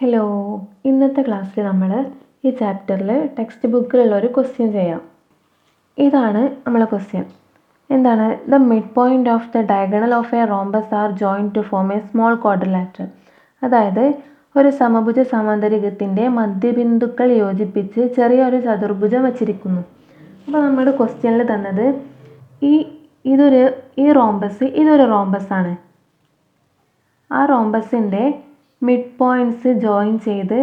Hello ഇന്നത്തെ ക്ലാസ്സിൽ നമ്മൾ ഈ ചാപ്റ്ററിൽ ടെക്സ്റ്റ് ബുക്കിലുള്ള ഒരു ക്വസ്റ്റ്യൻ ചെയ്യാം. ഇതാണ് നമ്മളെ ക്വസ്റ്റ്യൻ എന്താണ്? The mid point of the diagonal of a rhombus are join to form a small quadrilateral അതായത് ഒരു സമഭുജ സമാന്തരികത്തിന്റെ മധ്യബിന്ദുക്കൾ യോജിപ്പിച്ച് ചെറിയൊരു ചതുർഭുജം വച്ചിരിക്കുന്നു. അപ്പോൾ നമ്മുടെ ക്വസ്റ്റ്യനിൽ തന്നത് ഈ ഇതൊരു ഈ റോംബസ് ഇതൊരു റോംബസ് ആണ്. ആ റോംബസിന്റെ മിഡ് പോയിന്റ്സ് ജോയിൻ ചെയ്ത്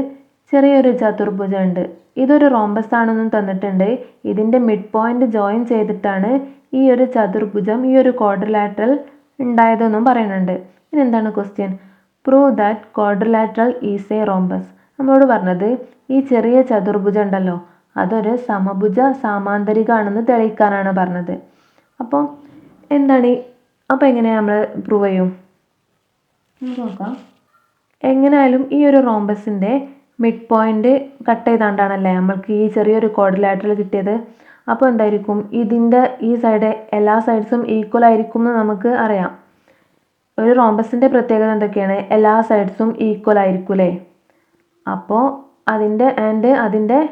ചെറിയൊരു ചതുർഭുജം ഉണ്ട് ഇതൊരു റോംബസ് ആണെന്നും തന്നിട്ടുണ്ട്. ഇതിന്റെ മിഡ് പോയിന്റ് ജോയിൻ ചെയ്തിട്ടാണ് ഈ ഒരു ചതുർഭുജം ഈ ഒരു ക്വാഡ്രിലാറ്ററൽ ഉണ്ടായതെന്നും പറയുന്നുണ്ട്. ഇനി എന്താണ് question? Prove that quadrilateral is a rhombus നമ്മളോട് പറഞ്ഞത് ഈ ചെറിയ ചതുർഭുജം ഉണ്ടല്ലോ അതൊരു സമഭുജ സാമാന്തരികമാണെന്ന് തെളിയിക്കാനാണ് പറഞ്ഞത്. അപ്പോൾ എന്താണ് അപ്പോൾ എങ്ങനെയാണ് നമ്മൾ പ്രൂവ് ചെയ്യും? നമുക്ക് നോക്കാം. എങ്ങനെയായാലും ഈ ഒരു റോംബസിന്റെ മിഡ് പോയിന്റ് കട്ട് ചെയ്താണ്ടാണല്ലേ നമ്മൾക്ക് ഈ ചെറിയൊരു ക്വാഡ്രിലാറ്ററൽ കിട്ടിയത്? അപ്പോൾ എന്തായിരിക്കും? ഇതിന്റെ ഈ സൈഡ് എല്ലാ സൈഡ്സും ഈക്വൽ ആയിരിക്കും എന്ന് നമുക്ക് അറിയാം. ഒരു റോംബസിന്റെ പ്രത്യേകത എന്തൊക്കെയാണ്? എല്ലാ സൈഡ്സും ഈക്വൽ ആയിരിക്കും അല്ലേ അപ്പോൾ അതിന്റെ ആൻഡ് അതിന്റെ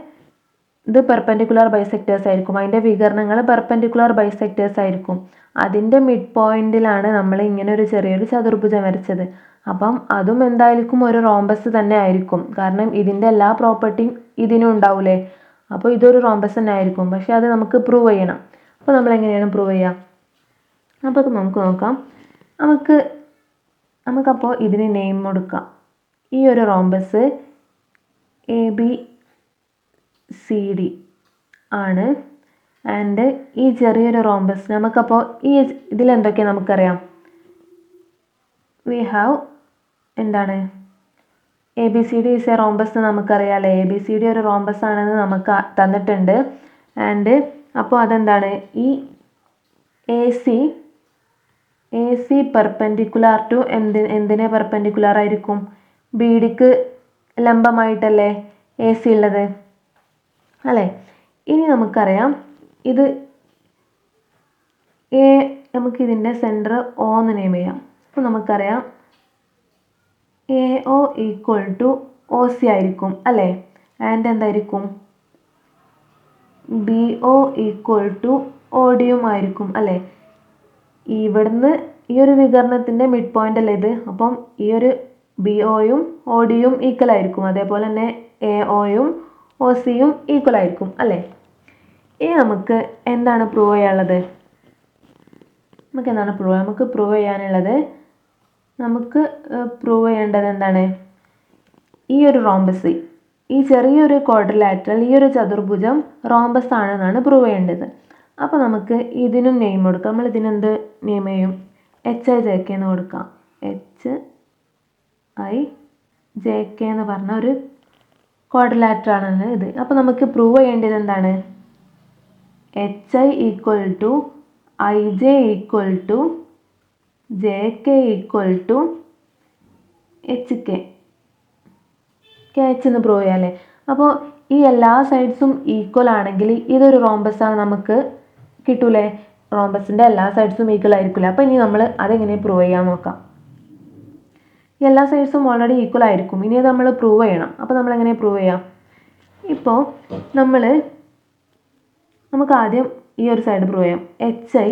ഇത് പെർപെൻഡിക്കുലർ ബൈസെക്ടേഴ്സ് ആയിരിക്കും. അതിന്റെ വികരണങ്ങൾ പെർപെൻഡിക്കുലർ ബൈസെക്ടേഴ്സ് ആയിരിക്കും. അതിന്റെ മിഡ് പോയിന്റിലാണ് നമ്മൾ ഇങ്ങനെ ഒരു ചെറിയൊരു ചതുർഭുജം വരച്ചത്. അപ്പം അതും എന്തായിരിക്കും ഒരു റോംബസ് തന്നെ ആയിരിക്കും. കാരണം ഇതിന്റെ എല്ലാ പ്രോപ്പർട്ടിയും ഇതിനും ഉണ്ടാവൂലേ? അപ്പോൾ ഇതൊരു റോംബസ് തന്നെ ആയിരിക്കും. പക്ഷേ അത് നമുക്ക് പ്രൂവ് ചെയ്യണം. അപ്പോൾ നമ്മൾ എങ്ങനെയാണ് പ്രൂവ് ചെയ്യുക അപ്പോൾ നമുക്ക് നോക്കാം. നമുക്ക് നമുക്കപ്പോൾ ഇതിന് നെയിം കൊടുക്കാം. ഈ ഒരു rhombus A B C D ആണ്. ആൻഡ് ഈ ചെറിയൊരു റോംബസ് നമുക്കപ്പോൾ ഈ ഇതിലെന്തൊക്കെയാണ് നമുക്കറിയാം? വി ഹാവ് എന്താണ്? A B C D is a rhombus എന്ന് നമുക്കറിയാമല്ലേ എ ബി സി ഡി ഒരു റോംബസ് ആണെന്ന് നമുക്ക് തന്നിട്ടുണ്ട്. ആൻഡ് അപ്പോൾ അതെന്താണ്? ഈ A C A C perpendicular to എന്ത് എന്തിനെ പെർപെൻഡിക്കുലാർ ആയിരിക്കും? ബി ഡിക്ക് ലംബമായിട്ടല്ലേ എ സി ഉള്ളത് അല്ലേ? ഇനി നമുക്കറിയാം ഇത് എ നമുക്കിതിന്റെ സെന്റർ ഒ എന്ന് നെയിം ചെയ്യാം. അപ്പോൾ നമുക്കറിയാം A O equal to O C ആയിരിക്കും അല്ലേ? ആൻഡ് എന്തായിരിക്കും? B O equal to O ഡിയും ആയിരിക്കും അല്ലേ? ഇവിടുന്ന് ഈ ഒരു വികരണത്തിന്റെ മിഡ് പോയിന്റ് അല്ലേ ഇത്? അപ്പം ഈ ഒരു ബി ഒയും ഒ ഡിയും ഈക്വൽ ആയിരിക്കും. അതേപോലെ തന്നെ എ ഒയും ഒ സിയും ഈക്വൽ ആയിരിക്കും അല്ലേ? ഇനി നമുക്ക് എന്താണ് പ്രൂവ് ചെയ്യാനുള്ളത്? നമുക്ക് എന്താണ് പ്രൂവ് നമുക്ക് പ്രൂവ് ചെയ്യാനുള്ളത് നമുക്ക് പ്രൂവ് ചെയ്യേണ്ടത് എന്താണ്? ഈ ഒരു റോംബസ് ഈ ചെറിയൊരു ക്വാഡ്രിലാറ്ററൽ ഈ ഒരു ചതുർഭുജം റോംബസ് ആണെന്നാണ് പ്രൂവ് ചെയ്യേണ്ടത്. അപ്പോൾ നമുക്ക് ഇതിനും നെയിം കൊടുക്കാം. നമ്മൾ ഇതിനെന്ത് നെയിം ചെയ്യും? എച്ച് ഐ ജെ കെ എന്ന് കൊടുക്കാം. എച്ച് ഐ ജെ കെ എന്ന് പറഞ്ഞ ഒരു ക്വാഡ്രിലാറ്റർ ആണ് ഇത്. അപ്പോൾ നമുക്ക് പ്രൂവ് ചെയ്യേണ്ടത് എന്താണ്? H I equal to I J equal to J K equal to H K എന്ന് പ്രൂവ് ചെയ്യാം അല്ലേ അപ്പോൾ ഈ എല്ലാ സൈഡ്സും ഈക്വൽ ആണെങ്കിൽ ഇതൊരു റോംബസ് ആണ് നമുക്ക് കിട്ടൂലേ? റോംബസിന്റെ എല്ലാ സൈഡ്സും ഈക്വൽ ആയിരിക്കില്ല അപ്പോൾ ഇനി നമ്മൾ അതെങ്ങനെ പ്രൂവ് ചെയ്യാൻ നോക്കാം. എല്ലാ സൈഡ്സും ഓൾറെഡി ഈക്വൽ ആയിരിക്കും. ഇനി നമ്മൾ പ്രൂവ് ചെയ്യണം. അപ്പോൾ നമ്മൾ എങ്ങനെ പ്രൂവ് ചെയ്യാം? ഇപ്പോൾ നമ്മൾ നമുക്ക് ആദ്യം ഈ ഒരു സൈഡ് പ്രൂവ് ചെയ്യാം. എച്ച് ഐ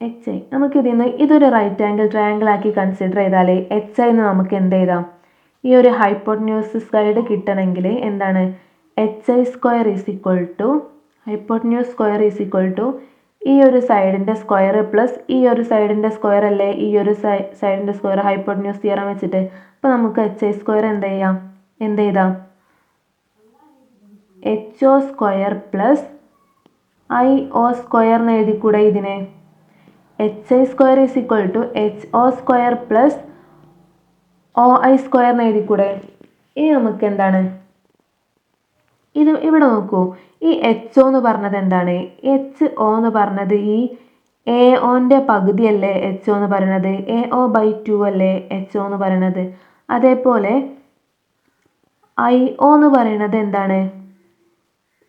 എച്ച് ഐ നമുക്ക് ഇതിൽ നിന്ന് ഇതൊരു റൈറ്റ് ആംഗിൾ ട്രയാങ്കിൾ ആക്കി കൺസിഡർ ചെയ്താൽ എച്ച് ഐ എന്ന് നമുക്ക് എന്ത് ചെയ്താം ഈ ഒരു ഹൈപ്പോട്ന്യൂസിസ് സൈഡ് കിട്ടണമെങ്കിൽ എന്താണ്? H I square is equal to hypotenuse square is equal to ഈ ഒരു സൈഡിന്റെ സ്ക്വയർ പ്ലസ് ഈ ഒരു സൈഡിന്റെ സ്ക്വയർ അല്ലേ? ഈ ഒരു സൈ സൈഡിന്റെ സ്ക്വയർ ഹൈപ്പോട്ന്യൂസ് തിയറം വെച്ചിട്ട്. അപ്പോൾ നമുക്ക് എച്ച് ഐ സ്ക്വയർ എന്ത് ചെയ്യാം? എന്ത് ചെയ്താം H O square plus I O square എന്ന് എഴുതിക്കൂടെ ഇതിനെ? H I square is equal to H O square plus O I square എന്ന് എഴുതിക്കൂടെ? ഇനി നമുക്ക് എന്താണ്? ഇത് ഇവിടെ നോക്കൂ. ഈ എച്ച് ഒ എന്ന് പറഞ്ഞത് എന്താണ്? എച്ച് ഒ എന്ന് പറഞ്ഞത് ഈ എ ഒന്റെ പകുതിയല്ലേ എച്ച് ഒ എന്ന് പറയുന്നത് എ ഒ ബൈ ടു അല്ലേ എച്ച് ഒ എന്ന് പറയുന്നത് അതേപോലെ ഐ ഒ എന്ന് പറയുന്നത് എന്താണ്?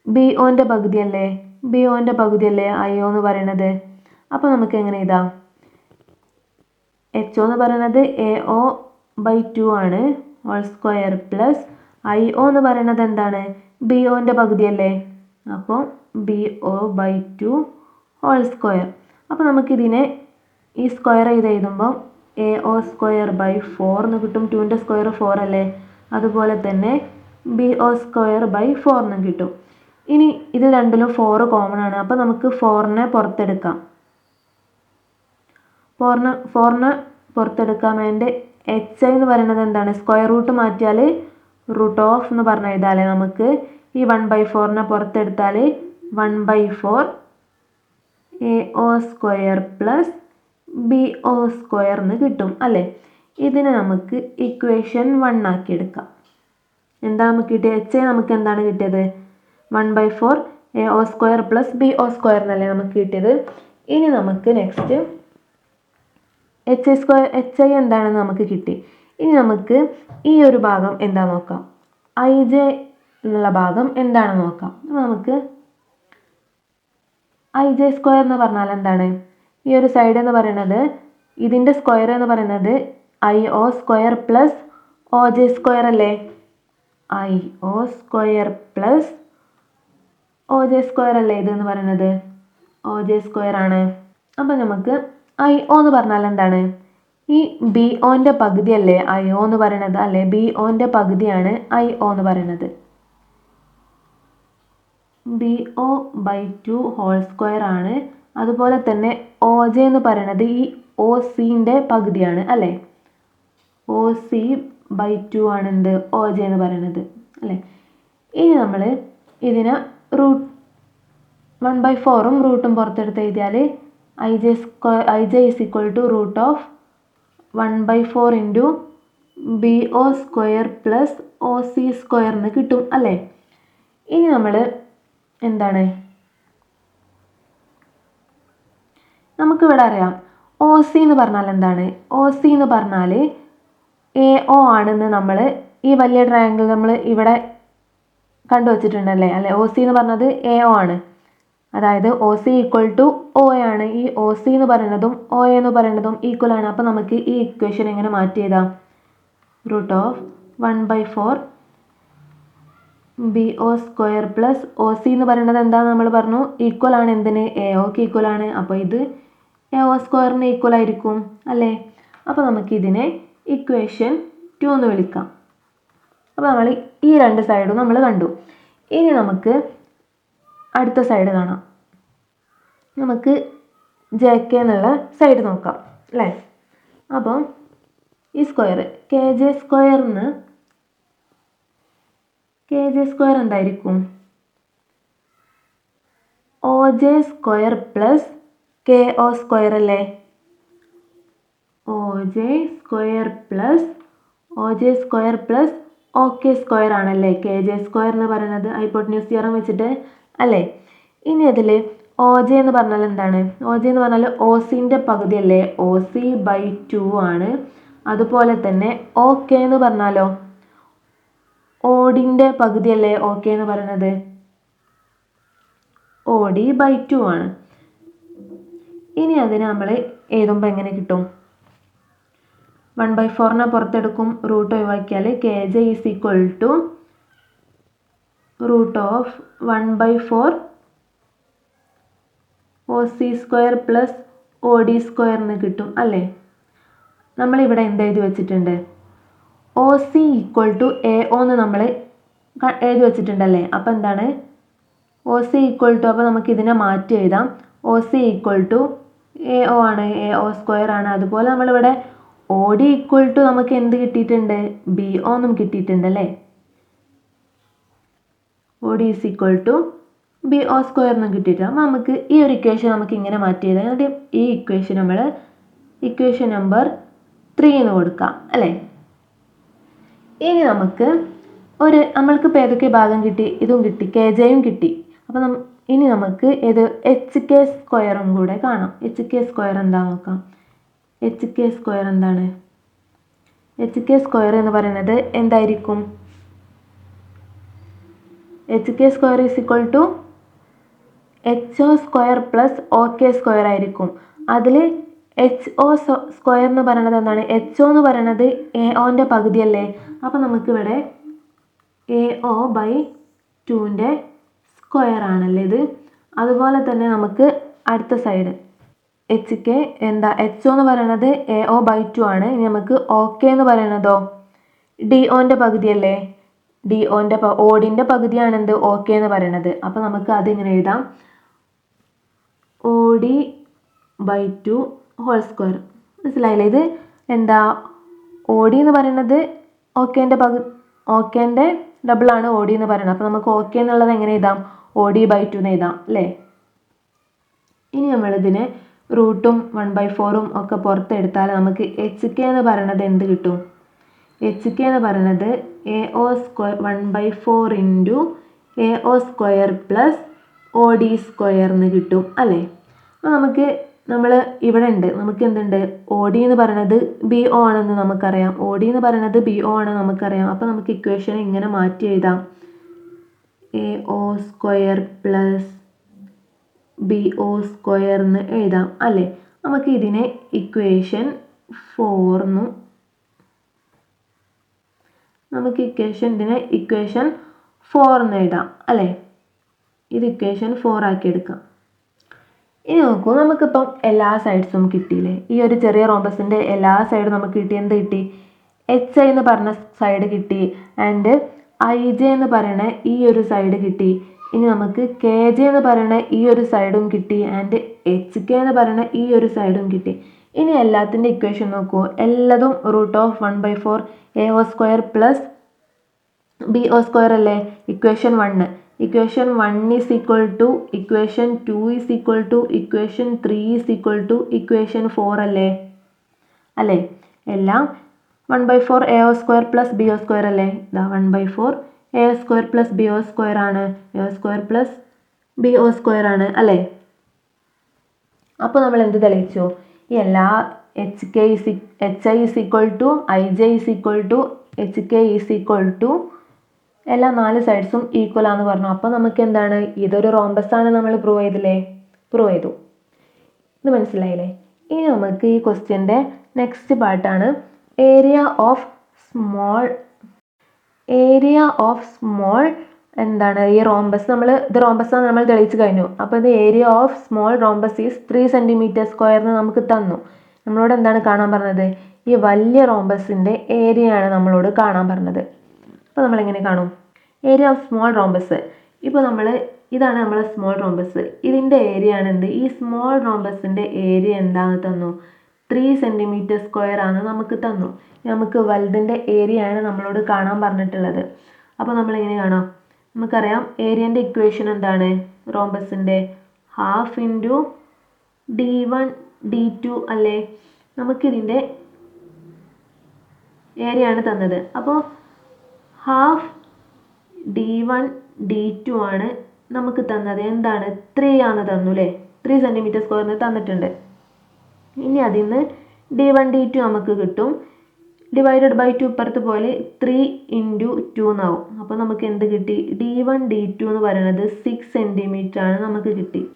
ബി ഒന്റെ പകുതിയല്ലേ? ബി ഒന്റെ പകുതിയല്ലേ ഐ ഒ എന്ന് പറയുന്നത് അപ്പോൾ നമുക്ക് എങ്ങനെ ഇതാ എച്ച് ഒ എന്ന് പറയുന്നത് എ ഒ ബൈ ടു ആണ്. Whole square plus I O എന്ന് പറയുന്നത് എന്താണ്? ബി ഒന്റെ പകുതിയല്ലേ? അപ്പോൾ B O by two whole square അപ്പോൾ നമുക്കിതിനെ ഈ സ്ക്വയർ ചെയ്ത് എഴുതുമ്പോൾ A O square by four എന്ന് കിട്ടും. ടുവിന്റെ സ്ക്വയർ ഫോർ അല്ലേ? അതുപോലെ തന്നെ B O square by four എന്നും കിട്ടും. ഇനി ഇത് രണ്ടിലും ഫോർ കോമൺ ആണ്. അപ്പോൾ നമുക്ക് ഫോറിനെ പുറത്തെടുക്കാം. ഫോറിന് ഫോറിന് പുറത്തെടുക്കാൻ വേണ്ടി എച്ച് ഐ എന്ന് പറയുന്നത് എന്താണ്? സ്ക്വയർ റൂട്ട് മാറ്റിയാൽ റൂട്ട് ഓഫ് എന്ന് പറഞ്ഞ് എഴുതാലേ നമുക്ക്? ഈ വൺ ബൈ ഫോറിനെ പുറത്തെടുത്താൽ one by four A O square plus B O square എന്ന് കിട്ടും അല്ലേ? ഇതിനെ നമുക്ക് ഇക്വേഷൻ വൺ ആക്കി എടുക്കാം. എന്താ നമുക്ക് കിട്ടിയത്? എച്ച് ഐ നമുക്ക് എന്താണ് കിട്ടിയത്? One by four A O square plus B O square എന്നല്ലേ നമുക്ക് കിട്ടിയത്? ഇനി നമുക്ക് next H I square H I എന്താണെന്ന് നമുക്ക് കിട്ടി. ഇനി നമുക്ക് ഈ ഒരു ഭാഗം എന്താ നോക്കാം? ഐ ജെ എന്നുള്ള ഭാഗം എന്താണെന്ന് നോക്കാം. നമുക്ക് ഐ ജെ സ്ക്വയർ എന്ന് പറഞ്ഞാൽ എന്താണ്? ഈ ഒരു സൈഡ് എന്ന് പറയുന്നത് ഇതിന്റെ സ്ക്വയർ എന്ന് പറയുന്നത് I O square plus O J square അല്ലേ? I O square plus O J square അല്ലേ ഇത് എന്ന് പറയുന്നത്? ഒ ജെ സ്ക്വയർ ആണ്. അപ്പോൾ നമുക്ക് ഐ ഒ എന്ന് പറഞ്ഞാൽ എന്താണ്? ഈ ബി ഒന്റെ പകുതിയല്ലേ ഐ ഒ എന്ന് പറയുന്നത്? അല്ലേ ബി ഒന്റെ പകുതിയാണ് ഐ ഒ എന്ന് പറയുന്നത്. B O by two whole square ആണ്. അതുപോലെ തന്നെ ഒ ജെ എന്ന് പറയുന്നത് ഈ ഒ സിന്റെ പകുതിയാണ് അല്ലേ? ഒ സി ബൈ ടു ആണ് എന്ത്? ഒ ജെ എന്ന് പറയുന്നത്. അല്ലേ? ഇനി നമ്മൾ ഇതിനെ റൂട്ട് വൺ ബൈ ഫോറും റൂട്ടും പുറത്തെടുത്ത് എഴുതിയാൽ I J square I J is equal to root of one by four into B O square plus O C square കിട്ടും അല്ലേ? ഇനി നമ്മൾ എന്താണ്? നമുക്കിവിടെ അറിയാം. ഒ സി എന്ന് പറഞ്ഞാൽ എന്താണ്? ഒ സി എന്ന് പറഞ്ഞാൽ എ ഒ ആണെന്ന് നമ്മൾ ഈ വലിയ ട്രയാങ്കിൾ നമ്മൾ ഇവിടെ കണ്ടുവച്ചിട്ടുണ്ടല്ലേ? അല്ലെ? ഒ സി എന്ന് പറഞ്ഞത് എ ഒ ആണ്. അതായത് O C equal to O A ആണ്. ഈ ഒ സി എന്ന് പറയുന്നതും ഒ എ എന്ന് പറയുന്നതും ഈക്വൽ ആണ്. അപ്പോൾ നമുക്ക് ഈ ഇക്വേഷൻ എങ്ങനെ മാറ്റി എഴുതാം? Root of one by four B O square plus O C എന്ന് പറയുന്നത് എന്താ നമ്മൾ പറഞ്ഞു? ഈക്വൽ ആണ് എന്തിന്? എ ഒക്ക് ഈക്വൽ ആണ്. അപ്പോൾ ഇത് എ ഒ സ്ക്വയറിന് ഈക്വൽ ആയിരിക്കും. അല്ലേ? അപ്പോൾ നമുക്ക് ഇതിനെ ഇക്വേഷൻ ടു എന്ന് വിളിക്കാം. അപ്പോൾ നമ്മൾ ഈ രണ്ട് സൈഡും നമ്മൾ കണ്ടു. ഇനി നമുക്ക് അടുത്ത സൈഡ് കാണാം. നമുക്ക് ജെ കെ എന്നുള്ള സൈഡ് നോക്കാം അല്ലേ? അപ്പോൾ ഈ സ്ക്വയർ കെ ജെ സ്ക്വയറിന് കെ ജെ സ്ക്വയർ എന്തായിരിക്കും? O J square plus K O square അല്ലേ? O J square plus O J square plus O K square ആണല്ലേ? കെ ജെ സ്ക്വയർ എന്ന് പറയുന്നത് ഹൈപ്പോട്ടന്യൂസ് തിയറം വെച്ചിട്ട് അല്ലേ? ഇനി അതിൽ ഒ ജെ എന്ന് പറഞ്ഞാൽ എന്താണ്? ഒ ജെ എന്ന് പറഞ്ഞാൽ ഒ സിന്റെ പകുതി അല്ലേ ഒ സി ബൈ ടു ആണ്. അതുപോലെ തന്നെ ഒ കെ എന്ന് പറഞ്ഞാലോ? ഓടിന്റെ പകുതിയല്ലേ ഒ കെ എന്ന് പറയുന്നത്? ഓ ഡി ബൈ ടു ആണ്. ഇനി അതിന് നമ്മൾ എഴുതുമ്പോൾ എങ്ങനെ കിട്ടും? വൺ ബൈ ഫോറിനെ പുറത്തെടുക്കും റൂട്ട് ഒഴിവാക്കിയാൽ K J is equal to root of one by four O C square plus O D square എന്ന് കിട്ടും അല്ലേ? നമ്മളിവിടെ എന്ത് എഴുതി വെച്ചിട്ടുണ്ട്? O C equal to A O എന്ന് നമ്മൾ എഴുതി വെച്ചിട്ടുണ്ടല്ലേ അപ്പോൾ എന്താണ്? ഒ സി ഈക്വൽ ടു അപ്പോൾ നമുക്ക് ഇതിനെ മാറ്റി എഴുതാം. O C equal to A O ആണ് എ ഒ സ്ക്വയർ ആണ്. അതുപോലെ നമ്മളിവിടെ ഒ ഡി ഈക്വൽ ടു നമുക്ക് എന്ത് കിട്ടിയിട്ടുണ്ട്? ബി ഒ എന്നും കിട്ടിയിട്ടുണ്ട് അല്ലേ? O D is equal to B O square എന്നും കിട്ടിയിട്ടുണ്ട്. അപ്പോൾ നമുക്ക് ഈ ഒരു ഇക്വേഷൻ നമുക്ക് ഇങ്ങനെ മാറ്റി എഴുതാം. എന്നിട്ട് ഈ ഇക്വേഷൻ നമ്മൾ ഇക്വേഷൻ നമ്പർ ത്രീ എന്ന് കൊടുക്കാം അല്ലേ? ഇനി നമുക്ക് ഒരു നമ്മൾക്ക് ഇപ്പോൾ ഏതൊക്കെ ഭാഗം കിട്ടി? ഇതും കിട്ടി കെ ജെയും കിട്ടി. അപ്പോൾ ഇനി നമുക്ക് ഇത് എച്ച് കെ സ്ക്വയറും കൂടെ കാണാം. എച്ച് കെ സ്ക്വയർ എന്താ നോക്കാം? എച്ച് കെ സ്ക്വയർ എന്താണ്? എച്ച് കെ സ്ക്വയർ എന്ന് പറയുന്നത് എന്തായിരിക്കും? H K square is equal to H O square plus O K square ആയിരിക്കും. അതിൽ എച്ച് ഒ സ്ക്വയർ എന്ന് പറയുന്നത് എന്താണ്? എച്ച് ഒ എന്ന് പറയുന്നത് എ ഒന്റെ പകുതിയല്ലേ? അപ്പോൾ നമുക്കിവിടെ എ ഒ ബൈ ടുവിന്റെ സ്ക്വയർ ആണല്ലേ ഇത്? അതുപോലെ തന്നെ നമുക്ക് അടുത്ത സൈഡ് എച്ച് കെ എന്താ എച്ച് ഒ എന്ന് പറയുന്നത് എ ഒ ബൈ ടു ആണ്. ഇനി നമുക്ക് ഒ കെ എന്ന് പറയുന്നതോ ഡി ഒന്റെ പകുതിയല്ലേ? ഡി ഒന്റെ ഓടിന്റെ പകുതിയാണ് എന്ത്? ഒ കെ എന്ന് പറയുന്നത് അപ്പോൾ നമുക്ക് അതിങ്ങനെ എഴുതാം. O D by two whole square മനസ്സിലായില്ലേ? ഇത് എന്താ? ഒ ഡി എന്ന് പറയുന്നത് ഓക്കേന്റെ പകു ഓക്കേന്റെ ഡബിളാണ് ഒ ഡി എന്ന് പറയുന്നത് അപ്പോൾ നമുക്ക് ഓക്കെ എന്നുള്ളത് എങ്ങനെ എഴുതാം? ഒ ഡി ബൈ ടു എന്ന് എഴുതാം. അല്ലേ? ഇനി നമ്മളിതിനെ റൂട്ടും വൺ ബൈ ഫോറും ഒക്കെ പുറത്തെടുത്താൽ നമുക്ക് എച്ച് കെ എന്ന് പറയണത് എന്ത് കിട്ടും? എച്ച് കെ എന്ന് പറയണത് A O square one by four into A O square plus O D square എന്ന് കിട്ടും അല്ലേ? അപ്പോൾ നമുക്ക് നമ്മൾ ഇവിടെ ഉണ്ട്. നമുക്ക് എന്തുണ്ട്? ഒ ഡി എന്ന് പറയണത് ബി ഒ ആണെന്ന് നമുക്കറിയാം. ഒ ഡി എന്ന് പറയണത് ബി ഒ ആണെന്ന് നമുക്കറിയാം. അപ്പോൾ നമുക്ക് ഇക്വേഷൻ ഇങ്ങനെ മാറ്റി എഴുതാം. A O square plus B O square എന്ന് എഴുതാം അല്ലേ? നമുക്ക് ഇതിനെ ഇക്വേഷൻ ഫോർന്നും നമുക്ക് ഇക്വേഷൻ ഇതിനെ ഇക്വേഷൻ ഫോർ എന്ന് എഴുതാം അല്ലേ? ഇത് ഇക്വേഷൻ ഫോർ ആക്കി എടുക്കാം. ഇനി നോക്കൂ നമുക്കിപ്പം എല്ലാ സൈഡ്സും കിട്ടിയില്ലേ? ഈ ഒരു ചെറിയ റോബസിന്റെ എല്ലാ സൈഡും നമുക്ക് കിട്ടി എന്ത് കിട്ടി? എച്ച് ഐ എന്ന് പറഞ്ഞ സൈഡ് കിട്ടി ആൻഡ് ഐ ജെ എന്ന് പറയുന്ന ഈ ഒരു സൈഡ് കിട്ടി. ഇനി നമുക്ക് കെ ജെ എന്ന് പറയുന്ന ഈ ഒരു സൈഡും കിട്ടി ആൻഡ് എച്ച് കെ എന്ന് പറയുന്ന ഈ ഒരു സൈഡും കിട്ടി. ഇനി എല്ലാത്തിന്റെ ഇക്വേഷൻ നോക്കൂ. എല്ലാതും root of one by four A O square plus B O square അല്ലേ? Equation one equation one is equal to equation two is equal to equation three is equal to equation four അല്ലേ? അല്ലേ? എല്ലാം one by four A O square plus B O square അല്ലേ? ഇതാ one by four A square plus B O square ആണ്. A square plus B O square ആണ് അല്ലേ? അപ്പോൾ നമ്മൾ എന്ത് തെളിയിച്ചു? ഈ എല്ലാ H K is H I is equal to I J is equal to H K is equal to എല്ലാ നാല് സൈഡ്സും ഈക്വൽ ആണെന്ന് പറഞ്ഞു. അപ്പോൾ നമുക്ക് എന്താണ്? ഇതൊരു റോംബസ് ആണ് നമ്മൾ പ്രൂവ് ചെയ്തില്ലേ? പ്രൂവ് ചെയ്തു. ഇത് മനസ്സിലായില്ലേ? ഇനി നമുക്ക് ഈ ക്വസ്റ്റ്യന്റെ നെക്സ്റ്റ് പാർട്ടാണ് area of small area of small എന്താണ്? ഈ റോംബസ് നമ്മൾ ഇത് റോംബസ് നമ്മൾ തെളിയിച്ച് കഴിഞ്ഞു. അപ്പോൾ ഇത് area of small rhombus is three centimetre സ്ക്വയറിന് നമുക്ക് തന്നു. നമ്മളോട് എന്താണ് കാണാൻ പറഞ്ഞത്? ഈ വലിയ റോംബസിന്റെ ഏരിയയാണ് നമ്മളോട് കാണാൻ പറഞ്ഞത്. അപ്പോൾ നമ്മളെങ്ങനെ കാണും? ഏരിയ ഓഫ് സ്മോൾ റോംബസ് ഇപ്പോൾ നമ്മൾ ഇതാണ് നമ്മളെ സ്മോൾ റോംബസ് ഇതിന്റെ ഏരിയ ആണ് എന്ത്? ഈ സ്മോൾ റോംബസിന്റെ ഏരിയ എന്താണെന്ന് തന്നു? ത്രീ സെന്റിമീറ്റർ സ്ക്വയർ ആണ് നമുക്ക് തന്നു. നമുക്ക് വലുതിന്റെ ഏരിയ ആണ് നമ്മളോട് കാണാൻ പറഞ്ഞിട്ടുള്ളത്. അപ്പോൾ നമ്മളിങ്ങനെ കാണാം. നമുക്കറിയാം ഏരിയന്റെ ഇക്വേഷൻ എന്താണ്? റോംബസിന്റെ half into D one D two അല്ലേ? നമുക്കിതിന്റെ ഏരിയ ആണ് തന്നത്. അപ്പോൾ half D one D two ആണ് നമുക്ക് തന്നത്. എന്താണ്? ത്രീ ആണ് തന്നു അല്ലേ ത്രീ സെന്റിമീറ്റർ സ്ക്വയറിന് തന്നിട്ടുണ്ട്. ഇനി അതിൽ നിന്ന് ഡി വൺ ഡി ടു നമുക്ക് കിട്ടും. ഡിവൈഡഡ് ബൈ ടു ഇപ്പുറത്ത് പോലെ ത്രീ ഇന്റു ടു എന്നാവും. അപ്പോൾ നമുക്ക് എന്ത് കിട്ടി? ഡി വൺ ഡി ടു എന്ന് പറയുന്നത് സിക്സ് സെന്റിമീറ്റർ ആണ് നമുക്ക് കിട്ടി.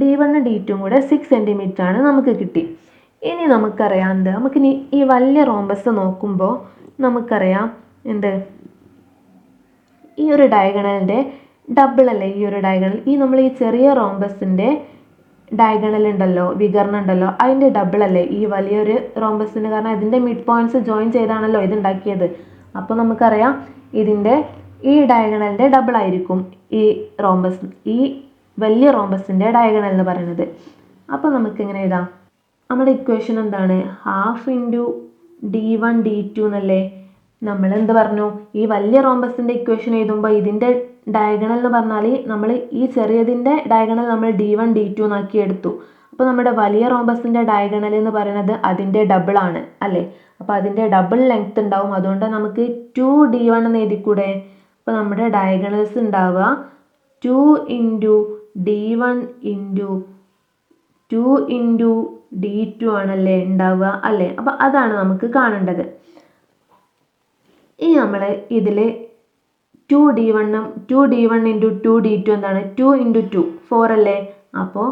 ഡി വണ്ണും ഡി ടും കൂടെ സിക്സ് സെന്റിമീറ്റർ ആണ് നമുക്ക് കിട്ടി. ഇനി നമുക്കറിയാം എന്ത്? നമുക്കിനി ഈ വലിയ റോംബസ് നോക്കുമ്പോൾ നമുക്കറിയാം എന്ത്? ഈ ഒരു ഡയഗണലിന്റെ ഡബിൾ അല്ലേ? ഈ ഒരു ഡയഗണൽ ഈ നമ്മൾ ഈ ചെറിയ റോംബസിന്റെ ഡയഗണൽ ഉണ്ടല്ലോ വികർണ ഉണ്ടല്ലോ അതിന്റെ ഡബിൾ അല്ലേ? ഈ വലിയൊരു റോംബസിന് കാരണം ഇതിന്റെ മിഡ് പോയിന്റ്സ് ജോയിൻ ചെയ്താണല്ലോ ഇത് ഉണ്ടാക്കിയത് അപ്പോൾ നമുക്കറിയാം ഇതിന്റെ ഈ ഡയഗണലിന്റെ ഡബിൾ ആയിരിക്കും ഈ റോംബസ് ഈ വലിയ റോംബസിന്റെ ഡയഗണൽ എന്ന് പറയുന്നത്. അപ്പോൾ നമുക്ക് എങ്ങനെ എഴുതാം. നമ്മുടെ ഇക്വേഷൻ എന്താണ്? Half into D one D two എന്നല്ലേ? നമ്മൾ എന്ത് പറഞ്ഞു? ഈ വലിയ റോംബസിന്റെ ഇക്വേഷൻ എഴുതുമ്പോൾ ഇതിന്റെ ഡയഗണൽ എന്ന് പറഞ്ഞാൽ നമ്മൾ ഈ ചെറിയതിന്റെ ഡയഗണൽ നമ്മൾ ഡി വൺ ഡി ടു എന്നാക്കി എടുത്തു. അപ്പോൾ നമ്മുടെ വലിയ റോംബസിന്റെ ഡയഗണൽ എന്ന് പറയുന്നത് അതിന്റെ ഡബിൾ ആണ് അല്ലേ? അപ്പോൾ അതിന്റെ ഡബിൾ ലെങ്ത് ഉണ്ടാവും. അതുകൊണ്ട് നമുക്ക് ടു ഡി വൺ എന്ന് എഴുതിക്കൂടെ? അപ്പോൾ നമ്മുടെ ഡയഗണൽസ് ഉണ്ടാവുക. Two into D one into two into D two ആണല്ലേ ഉണ്ടാവുക അല്ലേ? അപ്പോൾ അതാണ് നമുക്ക് കാണേണ്ടത്. ഇനി നമ്മൾ ഇതിൽ ടു ഡി വണ്ണും two D one into two D two എന്താണ്? ടു ഇന്റു ടു ഫോർ അല്ലേ? അപ്പോൾ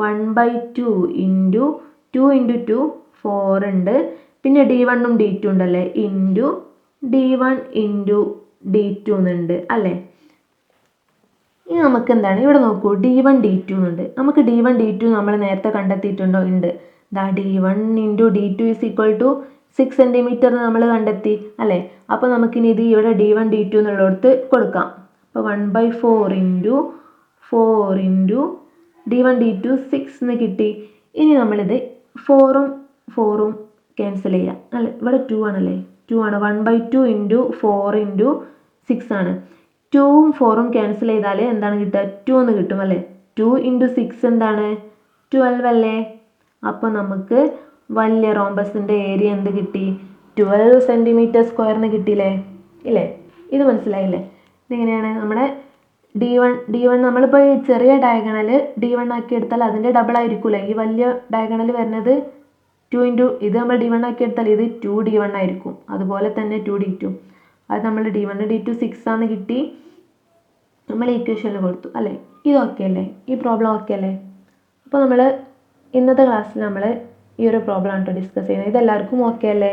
one by two into two into two four ഉണ്ട്. പിന്നെ ഡി വണ്ണും ഡി ടു ഉണ്ടല്ലേ? Into D one into D two എന്നുണ്ട് അല്ലേ? ഇനി നമുക്ക് എന്താണ് ഇവിടെ നോക്കൂ. ഡി വൺ ഡി ടു എന്നുണ്ട്. നമുക്ക് ഡി വൺ ഡി ടു നമ്മൾ നേരത്തെ കണ്ടെത്തിയിട്ടുണ്ടോ? ഉണ്ട്. ദാ D one into D two is equal to six centimetre നമ്മൾ കണ്ടെത്തി അല്ലേ? അപ്പോൾ നമുക്കിനി ഇത് ഇവിടെ ഡി വൺ ഡി ടു എന്നുള്ളിടത്ത് കൊടുക്കാം. അപ്പോൾ one by four into four into D one D two six എന്ന് കിട്ടി. ഇനി നമ്മളിത് ഫോറും ഫോറും ക്യാൻസൽ ചെയ്യാം. അല്ലേ? ഇവിടെ ടു ആണല്ലേ? ടു ആണ്. One by two into four into six ആണ്. ടൂവും ഫോറും ക്യാൻസൽ ചെയ്താൽ എന്താണ് കിട്ടുക? ടു എന്ന് കിട്ടും അല്ലേ? ടു ഇന്റു സിക്സ് എന്താണ്? ട്വൽവ് അല്ലേ? അപ്പോൾ നമുക്ക് വലിയ റോംബസിന്റെ ഏരിയ എന്ത് കിട്ടി? ട്വൽവ് സെന്റിമീറ്റർ സ്ക്വയറിന് കിട്ടിയില്ലേ? ഇല്ലേ? ഇത് മനസ്സിലായില്ലേ? ഇതെങ്ങനെയാണ്? നമ്മുടെ ഡി വൺ ഡി വൺ നമ്മളിപ്പോൾ ഈ ചെറിയ ഡയഗണൽ ഡി വൺ ആക്കി എടുത്താൽ അതിന്റെ ഡബിൾ ആയിരിക്കില്ലേ ഈ വലിയ ഡയഗണൽ വരുന്നത് ടു ഇന്റു ഇത് നമ്മൾ ഡി വൺ ആക്കി എടുത്താൽ ഇത് ടു ഡി വൺ ആയിരിക്കും. അതുപോലെ തന്നെ ടു ഡി ടു അത് നമ്മൾ D one D two six ആണ് കിട്ടി. നമ്മൾ ഈക്വേഷനിൽ കൊടുത്തു അല്ലേ? ഇത് ഓക്കെ അല്ലേ? ഈ പ്രോബ്ലം ഓക്കെ അല്ലേ? അപ്പോൾ നമ്മൾ ഇന്നത്തെ ക്ലാസ്സിൽ നമ്മൾ ഈ ഒരു പ്രോബ്ലം ആണ് കേട്ടോ ഡിസ്കസ് ചെയ്യുന്നത്. ഇതെല്ലാവർക്കും ഓക്കെ അല്ലേ?